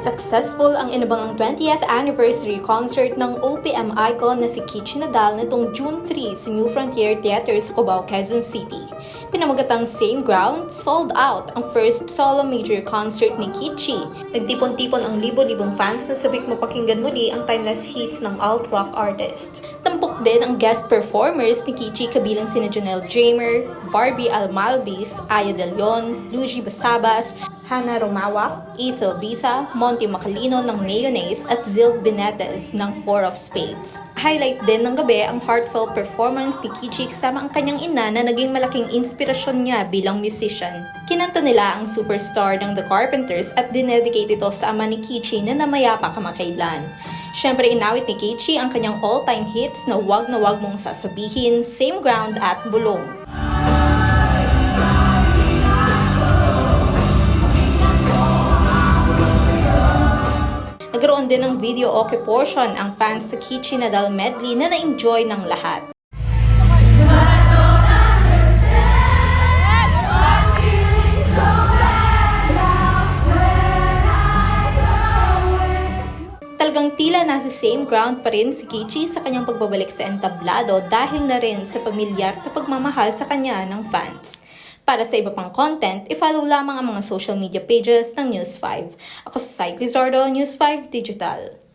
Successful ang inabangang 20th anniversary concert ng OPM icon na si Kichi Nadal nitong June 3 sa New Frontier Theater sa Cubao, Quezon City. Pinamagatang Same Ground, sold out ang first solo major concert ni Kichi. Nagtipon-tipon ang libo-libong fans na sabik mapakinggan muli ang timeless hits ng alt-rock artist. Tampok din ang guest performers ni Kichi kabilang sina Janelle Dramer, Barbie Almalbis, Aya De Leon, Luigi Basabas, Hannah Romawak, Isel Bisa, Monty Macalino ng Mayonnaise at Zil Benitez ng Four of Spades. Highlight din ng gabi ang heartfelt performance ni Kichi kasama ang kanyang ina na naging malaking inspirasyon niya bilang musician. Kinanta nila ang superstar ng The Carpenters at dinedicate ito sa ama ni Kichi na namayapa kamakailan. Siyempre inawit ni Kichi ang kanyang all-time hits na Wag na Wag Mong Sasabihin, Same Ground at Bulong. Nagkaroon din ng video okay portion ang fans sa Kichi Nadal medley na na-enjoy ng lahat. Talagang tila nasa same ground pa rin si Kichi sa kanyang pagbabalik sa entablado dahil na rin sa pamilyar na pagmamahal sa kanya ng fans. Para sa iba pang content, i-follow lamang ang mga social media pages ng News 5. Ako si Cyclizardo, News 5 Digital.